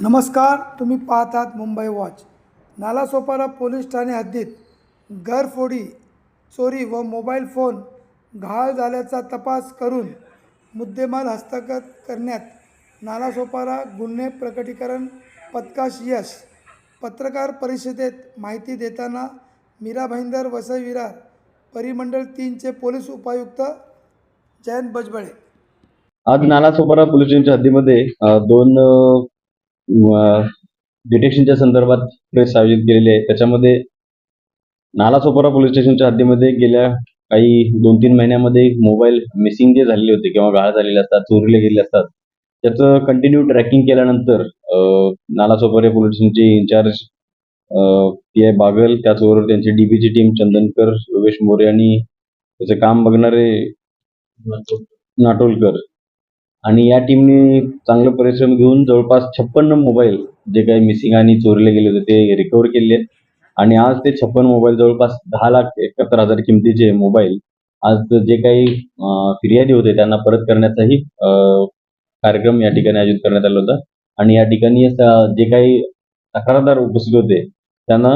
नमस्कार तुम्ही पाहत आहात मुंबई वॉच. नालासोपारा पोलीस ठाणे हद्दीत घरफोडी चोरी व मोबाईल फोन घाळ झाल्याचा तपास करून मुद्देमाल हस्तगत करण्यात नालासोपारा गुन्हे प्रकटीकरण पथकास यश. पत्रकार परिषदेत माहिती देताना मीरा भाईंदर वसई विरार परिमंडळ तीनचे पोलीस उपायुक्त जयंत बजबळे. आज नालासोपारा पोलीस स्टेशनच्या हद्दीमध्ये दोन डिटेक्शनच्या संदर्भात प्रेस आयोजित केलेली आहे. त्याच्यामध्ये नालासोपारा पोलीस स्टेशनच्या हद्दीमध्ये गेल्या काही दोन तीन महिन्यामध्ये मोबाईल मिसिंग जे झालेले होते किंवा गाळ झालेले असतात चोरीले गेलेले असतात त्याचं कंटिन्यू ट्रॅकिंग केल्यानंतर नालासोपारा पोलीस स्टेशनचे इन्चार्ज पी आय बागल त्याचबरोबर त्यांची डीबीची टीम चंदनकर योगेश मोरे आणि त्याचे काम बघणारे नाटोलकर आणि या टीमने चांगलं परिश्रम घेऊन जवळपास छप्पन्न मोबाईल जे काही मिसिंग आणि चोरीले गेले होते ते रिकवर केले आहेत. आणि आज ते छप्पन मोबाईल जवळपास दहा लाख एकाहत्तर हजार किमतीचे मोबाईल आज जे काही फिर्यादी होते त्यांना परत करण्याचाही कार्यक्रम या ठिकाणी आयोजित करण्यात आला होता. आणि या ठिकाणी जे काही तक्रारदार उपस्थित होते त्यांना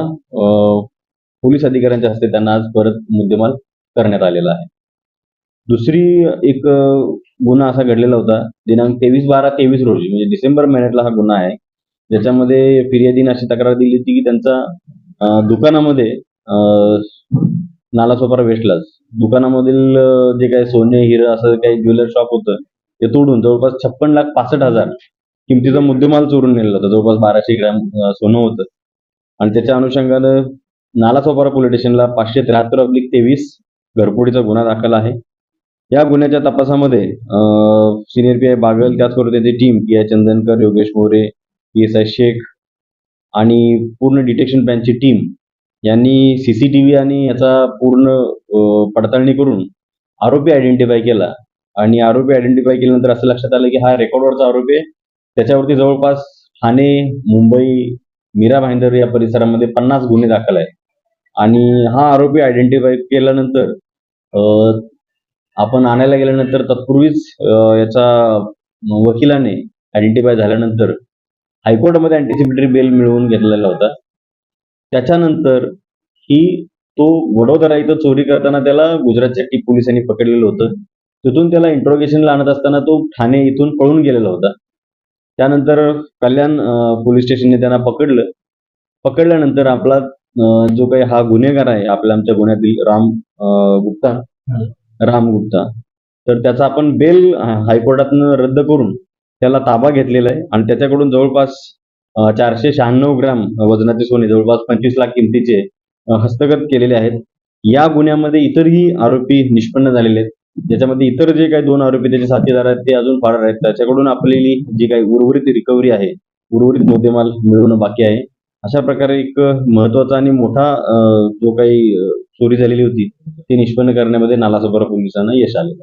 पोलीस अधिकाऱ्यांच्या हस्ते त्यांना आज परत मुद्देमाल करण्यात आलेला आहे. दुसरी एक गुन्हा असा घडलेला होता. दिनांक तेवीस बारा तेवीस रोजी म्हणजे डिसेंबर महिन्यातला हा गुन्हा आहे. ज्याच्यामध्ये फिर्यादीने अशी तक्रार दिली होती की त्यांचा दुकानामध्ये नालासोपारा वेस्टलाच दुकानामधील जे काही सोने हिरं असं काही ज्वेलर शॉप होतं ते तोडून जवळपास छप्पन लाख पासष्ट हजार किमतीचा मुद्देमाल चोरून नेलेला होता. जवळपास बाराशे ग्रॅम सोनं होतं. आणि त्याच्या अनुषंगानं नालासोपारा पोलीस स्टेशनला पाचशे त्र्याहत्तर अब्लिक तेवीस घरफोडीचा गुन्हा दाखल आहे. या गुन्ह्याच्या तपासामध्ये सिनियर पी आय बागल त्याचबरोबर त्याची team P I Chandankar Yogesh More P S I Shaikh आणि पूर्ण डिटेक्शन ब्रँचची टीम यांनी सी सी टी व्ही आणि याचा पूर्ण पडताळणी करून आरोपी आयडेंटिफाय केला. आणि आरोपी आयडेंटिफाय केल्यानंतर असं लक्षात आलं की हा रेकॉर्डवरचा आरोपी आहे. त्याच्यावरती जवळपास ठाणे मुंबई मीरा भाईंदर या परिसरामध्ये पन्नास गुन्हे दाखल आहे आणि हा आरोपी आयडेंटिफाय केल्यानंतर आपण आणायला गेल्यानंतर तत्पूर्वीच याचा वकिलाने आयडेंटिफाय झाल्यानंतर हायकोर्टामध्ये अँटिसिपेटरी बेल मिळवून घेतलेला होता. त्याच्यानंतर ही तो वडोदरा इथं चोरी करताना त्याला गुजरात चट्टी पोलिसांनी पकडलेलं होतं. तिथून त्याला इंट्रोगेशनला आणत असताना तो ठाणे इथून पळून गेलेला होता. त्यानंतर कल्याण पोलीस स्टेशनने त्यांना पकडलं. पकडल्यानंतर आपला जो काही हा गुन्हेगार आहे आपल्या आमच्या गुन्ह्यातील राम गुप्ता राम गुप्ता तर त्याचा आपण बेल हायकोर्टातनं रद्द करून त्याला ताबा घेतलेला आहे. आणि त्याच्याकडून जवळपास चारशे शहाण्णव ग्राम वजनाचे सोने जवळपास पंचवीस लाख किमतीचे हस्तगत केलेले आहेत. या गुन्ह्यामध्ये इतरही आरोपी निष्पन्न झालेले आहेत. ज्याच्यामध्ये इतर जे काही दोन आरोपी त्याचे साथीदार आहेत ते अजून फरार आहेत. त्याच्याकडून आपलेली जी काही उर्वरित रिकव्हरी आहे उर्वरित मुद्देमाल मिळवणं बाकी आहे. अशा प्रकारे एक महत्त्वाचा आणि मोठा जो काही चोरी झालेली होती ती निष्पन्न करण्यामध्ये नालासोपारा पोलिसांना यश आलेलं